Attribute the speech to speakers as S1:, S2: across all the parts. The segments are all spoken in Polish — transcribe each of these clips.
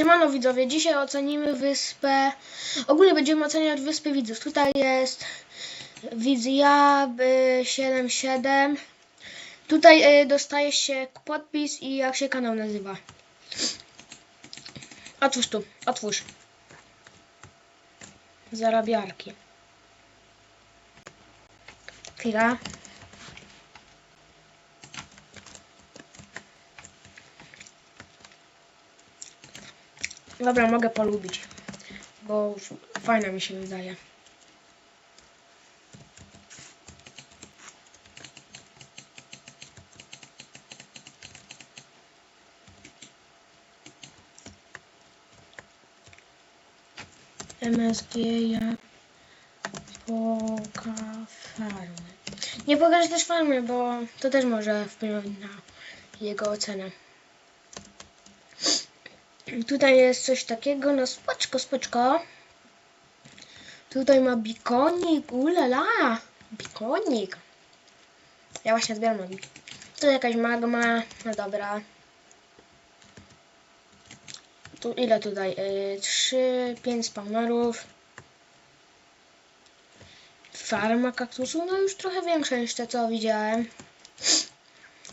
S1: Siemano widzowie, dzisiaj ocenimy wyspę. Ogólnie będziemy oceniać wyspę widzów. Tutaj jest widz ja y, 77. Tutaj y, dostaje się podpis i jak się kanał nazywa. Otwórz tu, otwórz. Zarabiarki. Chwila. Dobra, mogę polubić, bo fajna mi się wydaje. MSG ja poka farmy. Nie pokażę też farmy, bo to też może wpłynąć na jego ocenę. Tutaj jest coś takiego, no spoczko, spoczko. Tutaj ma bikonik, ulala, bikonik. Ja właśnie zbieram nogi. Jakaś magma, no dobra. Tu ile tutaj? Yy, 3, 5 spawnerów. Farma kaktusu, no już trochę większa te co widziałem.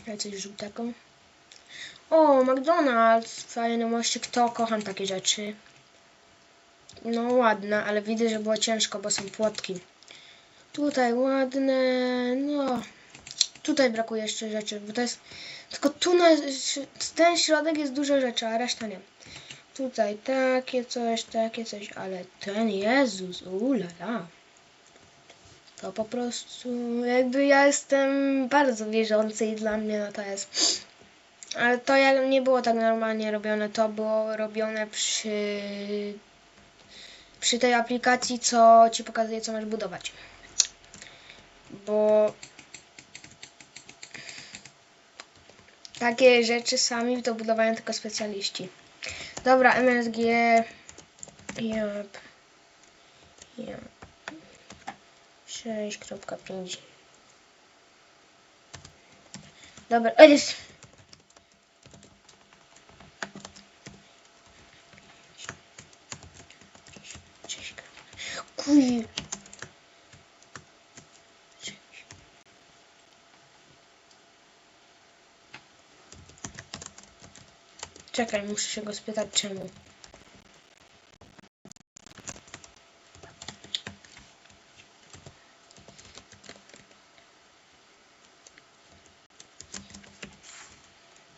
S1: Ale coś żółtego. O, McDonald's, fajny mościk, to kocham takie rzeczy. No ładne, ale widzę, że było ciężko, bo są płotki. Tutaj ładne, no. Tutaj brakuje jeszcze rzeczy, bo to jest... Tylko tu na ten środek jest dużo rzeczy, a reszta nie. Tutaj takie coś, takie coś, ale ten Jezus, ulala. To po prostu, jakby ja jestem bardzo wierzący i dla mnie no to jest ale to nie było tak normalnie robione, to było robione przy, przy tej aplikacji, co ci pokazuje, co masz budować. Bo takie rzeczy sami to budowają tylko specjaliści. Dobra, MSG. Yep. Yep. 6.5 Dobra, jest. Czekaj, muszę się go spytać czemu.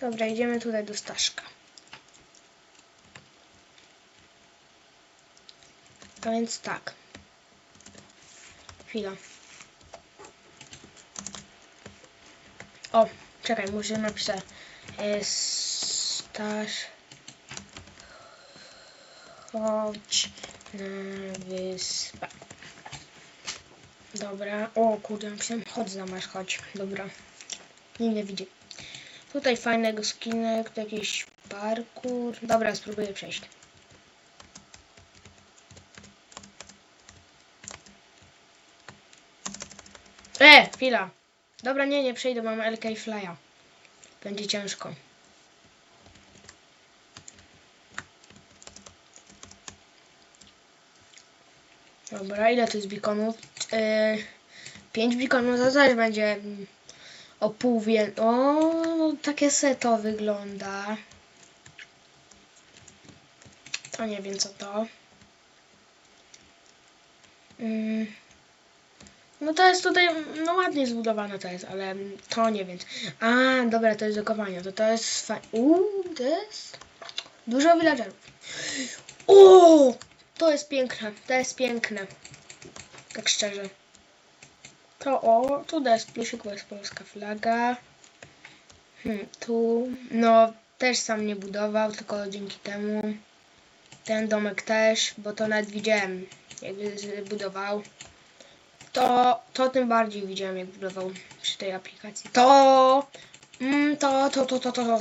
S1: Dobra, idziemy tutaj do Staszka. A więc tak. Chwila. O, czekaj, muszę napisać. E, Stasz. Chodź na wyspę. Dobra. O kurde, napisałem chodź zamasz, chodź. Dobra. Nikt nie widzi. Tutaj fajnego skinek, jakiś parkour. Dobra, spróbuję przejść. E, chwila. Dobra, nie, nie przejdę, mam LK Flya. Będzie ciężko. Dobra, ile to jest beaconów? Yy, 5 beaconów to też będzie mm, o pół wie... O, no, takie se to wygląda. To nie wiem co to. Yy. No to jest tutaj, no ładnie zbudowane to jest, ale to nie wiem. A, dobra, to jest do to to jest fajne. Uuu, to jest dużo villagerów. O, to jest piękne, to jest piękne. Tak szczerze. To o, tu jest plusik, bo jest polska flaga. Hmm, tu, no też sam nie budował, tylko dzięki temu. Ten domek też, bo to nawet widziałem, jakby budował to, to tym bardziej widziałem, jak budował przy tej aplikacji. To, mm, to, to, to, to, to, to.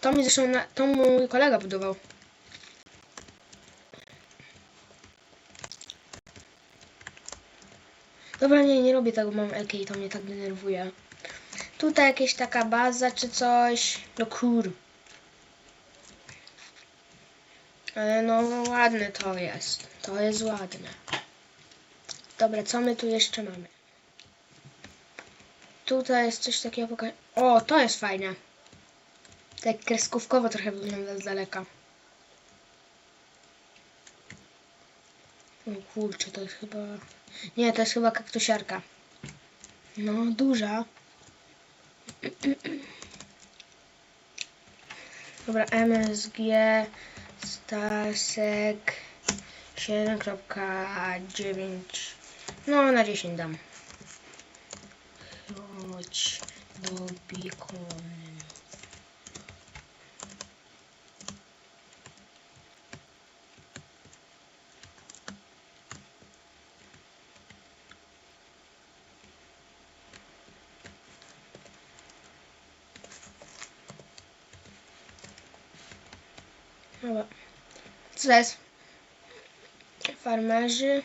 S1: To mi zresztą, na, to mój kolega budował. Dobra, nie, nie robię tego, mam LK i to mnie tak denerwuje. Tutaj jakieś taka baza czy coś. No kur. Ale no ładne to jest. To jest ładne. Dobra, co my tu jeszcze mamy? Tutaj jest coś takiego poka- O, to jest fajne. Tak kreskówkowo trochę wygląda z daleka. O kurczę, to jest chyba... Nie, to jest chyba kaktusiarka. No, duża. Dobra, MSG Stasek 7.9 No, na 10 dam. Chodź do bikonu. Dobra. Co to jest? Farmerzy.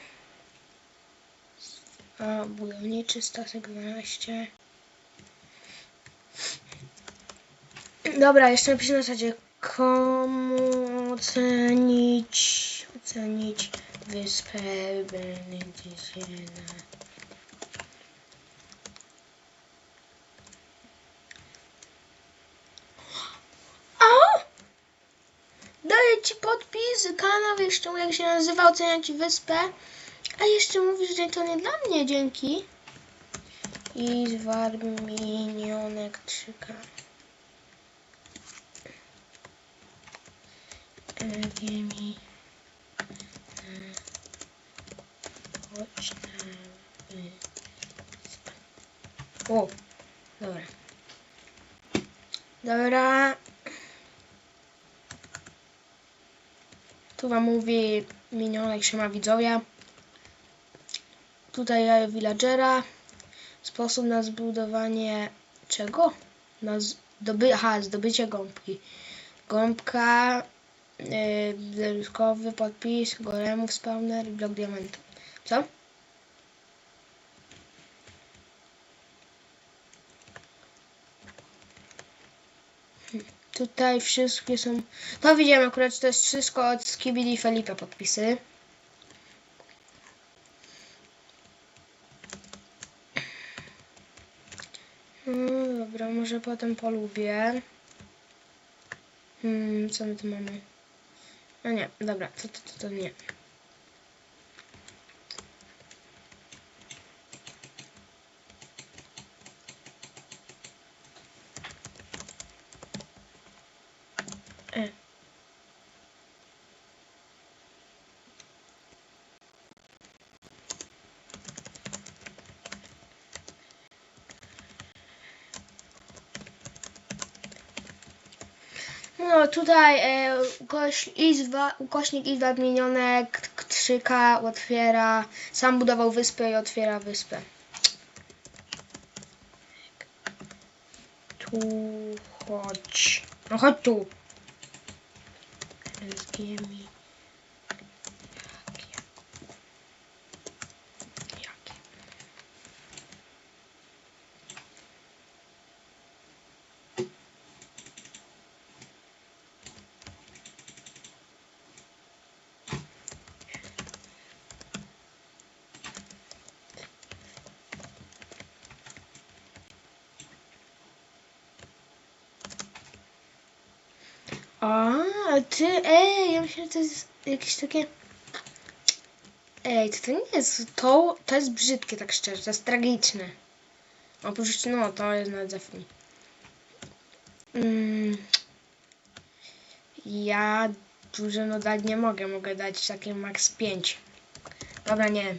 S1: A, budowniczy stasek 12. Dobra, jeszcze napiszę na zasadzie komu ocenić ocenić wyspę Benedycjana. A! Daję ci podpis, kanał jeszcze jak się nazywa oceniać wyspę. A jeszcze mówisz, że to nie dla mnie, dzięki. I zwar minionek 3K. Giemi. Chodź na wyspę. O, dobra. Dobra. Tu wam mówi minionek się ma widzowie. Tutaj villagera. Sposób na zbudowanie czego? Na zdoby... Aha, zdobycie gąbki. Gąbka, yy, podpis, golemów, spawner blok diamentu. Co? Tutaj wszystkie są... To widziałem akurat, to jest wszystko od Skibidi Felipe podpisy. No dobra, może potem polubię. Hmm, co my tu mamy? A nie, dobra, to, to, to, to nie. No tutaj e, ukoś, ukośnik izba odmienionek 3K otwiera, sam budował wyspę i otwiera wyspę. Tu chodź. No chodź tu. A, ty, ej, ja myślę, że to jest jakieś takie... Ej, to, to nie jest, to, to jest brzydkie, tak szczerze, to jest tragiczne. Oprócz, no, to jest nawet za. Mm. Ja dużo no dać nie mogę, mogę dać takie max 5. Dobra, nie.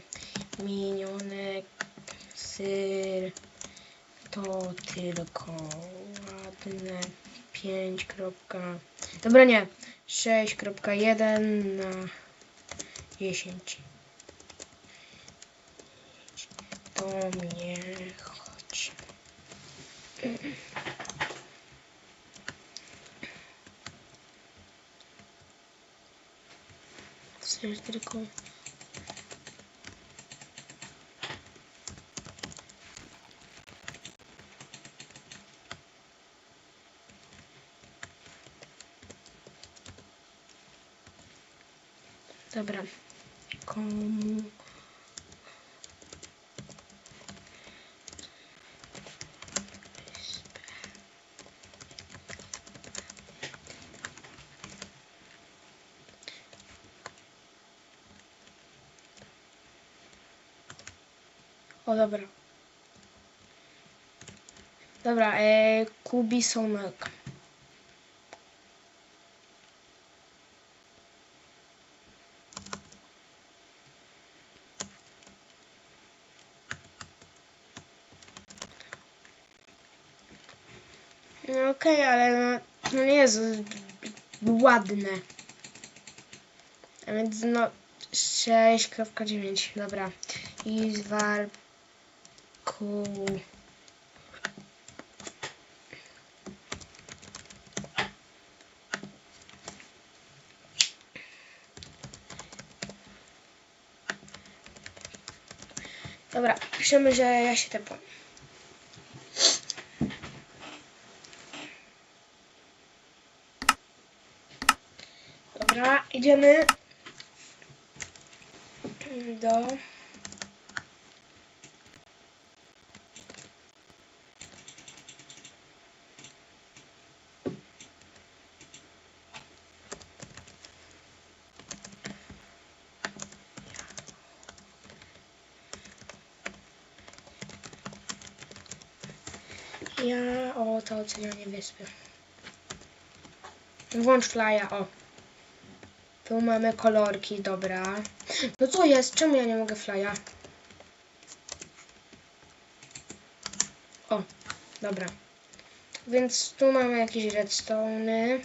S1: Minionek, syr, to tylko ładne 5. Dobra, nie. 6.1 na 10. To mnie chodź. Chcesz tylko... Dobra. Komu... O, dobra. Dobra, e, Kubisonek. No okej, ale no, no nie jest ładne. A więc no 6.9, dobra. I zwar ku... Dobra, piszemy, że ja się tepam. Dobra, idziemy do... Ja... O, to ocenianie wyspy. Włącz flya, o. Tu mamy kolorki, dobra. No co jest? Czemu ja nie mogę flya? O, dobra. Więc tu mamy jakieś redstone'y.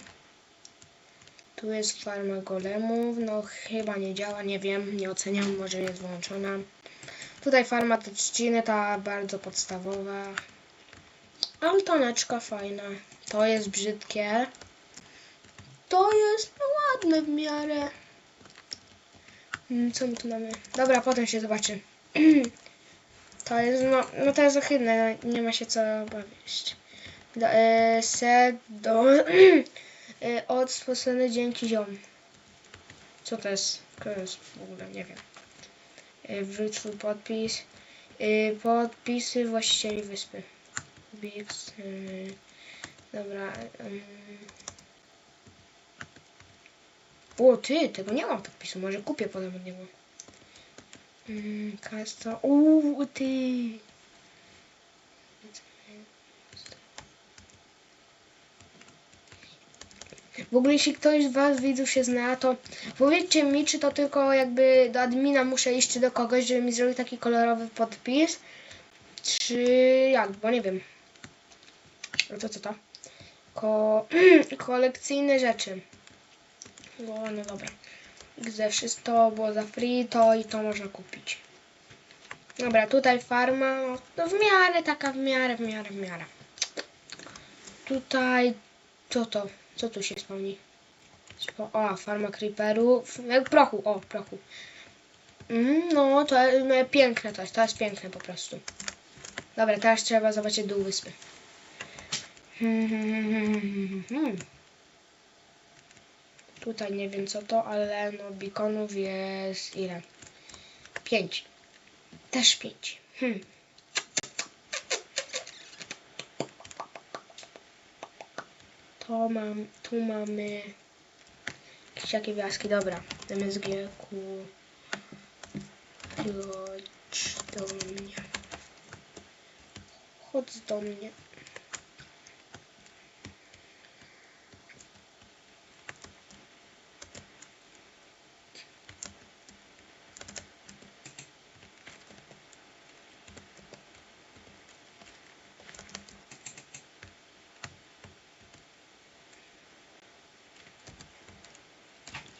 S1: Tu jest farma golemów. No chyba nie działa, nie wiem, nie oceniam, może jest włączona. Tutaj farma te trzciny, ta bardzo podstawowa. Ale toneczka fajna. To jest brzydkie. To jest no, w miarę. Mm, Co my tu mamy? Dobra, potem się zobaczy. To jest, no, no to jest ohydne, no, nie ma się co bawić. Do, e, do... e, dzięki ziom. Co to jest? To jest w ogóle, nie wiem. E, swój podpis. E, podpisy właścicieli wyspy. Bigs. E, dobra. em. O ty, tego nie mam podpisu, może kupię potem od niego. Mm, kasa. Uuu, ty. W ogóle jeśli ktoś z Was widzów się zna, to powiedzcie mi, czy to tylko jakby do admina muszę iść czy do kogoś, żeby mi zrobił taki kolorowy podpis, czy jak, bo nie wiem. No to co to? Ko kolekcyjne rzeczy. No, no dobra. Ze wszystko było za free, to i to można kupić. Dobra, tutaj farma, no, no w miarę taka, w miarę, w miarę, w miarę. Tutaj, co to? Co tu się? Spo- O, farma creeperów, jak prochu, o, prochu. Mm, no, to no, piękne to jest, to jest piękne po prostu. Dobra, teraz trzeba zobaczyć dół wyspy. Hmm, hmm, hmm, hmm, hmm. Tutaj nie wiem co to, ale no beaconów jest ile? Pięć. Też pięć. Hmm. To mam, tu mamy jakie wioski, dobra. MSG, Q, chodź do mnie. Chodź do mnie.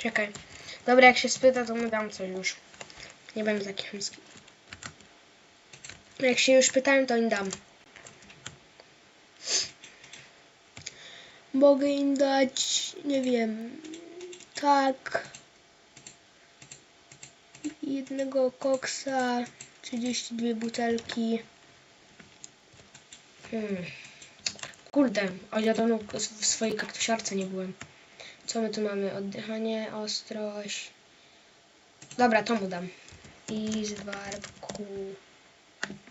S1: Czekaj. Dobra, jak się spyta, to mu dam coś już. Nie będę taki chamski. Jak się już pytałem, to im dam. Mogę im dać, nie wiem, tak. Jednego koksa, 32 butelki. Hmm. Kurde, a ja w swojej kaktusiarce nie byłem. Co my tu mamy? Oddychanie, ostrość, Dobra, to mu dam. I z warku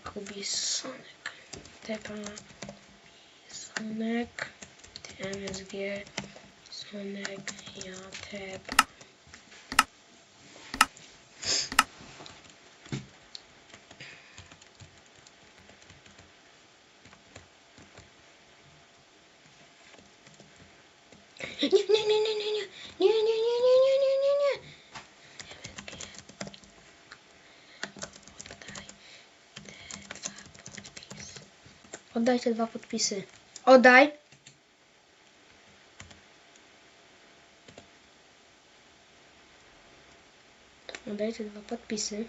S1: kubisonek. Tepa sonek. TMSG sonek. Ja tep. Nie, Oddaj te dwa podpisy. Oddaj. Oddaj te dwa podpisy.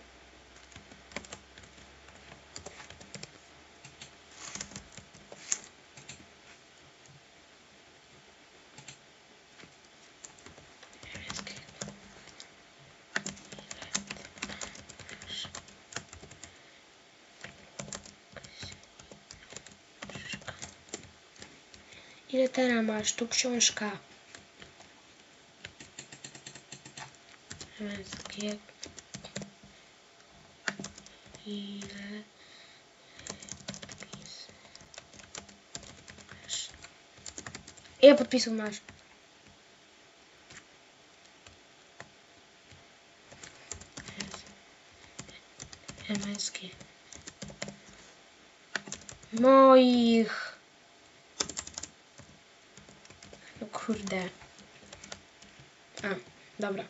S1: normal sztuk książka. Męskie. Ile podpisów Ile podpisów masz? Męskie. Moich. Kurde. A, dobra.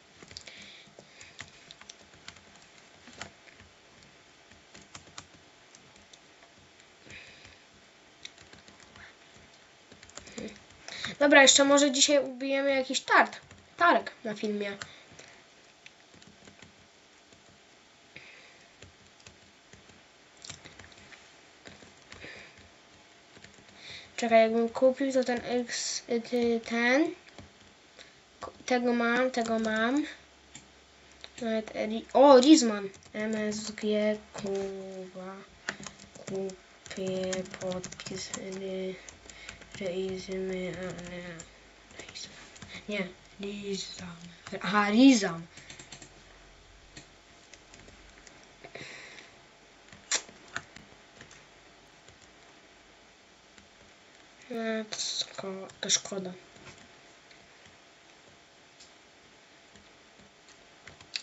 S1: Dobra, jeszcze może dzisiaj ubijemy jakiś targ. Targ na filmie. Czekaj, jakbym kupił, to ten X, y, ten. Tego mam, tego mam. Nawet o, Rizman. MSG Kuba. Kupię podpis. y, Reizmy, ale... Nie, Rizam. Aha, Rizam. No, to, szko- to szkoda.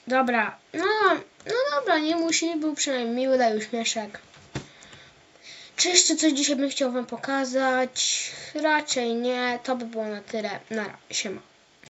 S1: Dobra, no, no dobra, nie musi, był przynajmniej miły, daj uśmieszek. Czy jeszcze coś dzisiaj bym chciał wam pokazać? Raczej nie, to by było na tyle. Na razie, siema.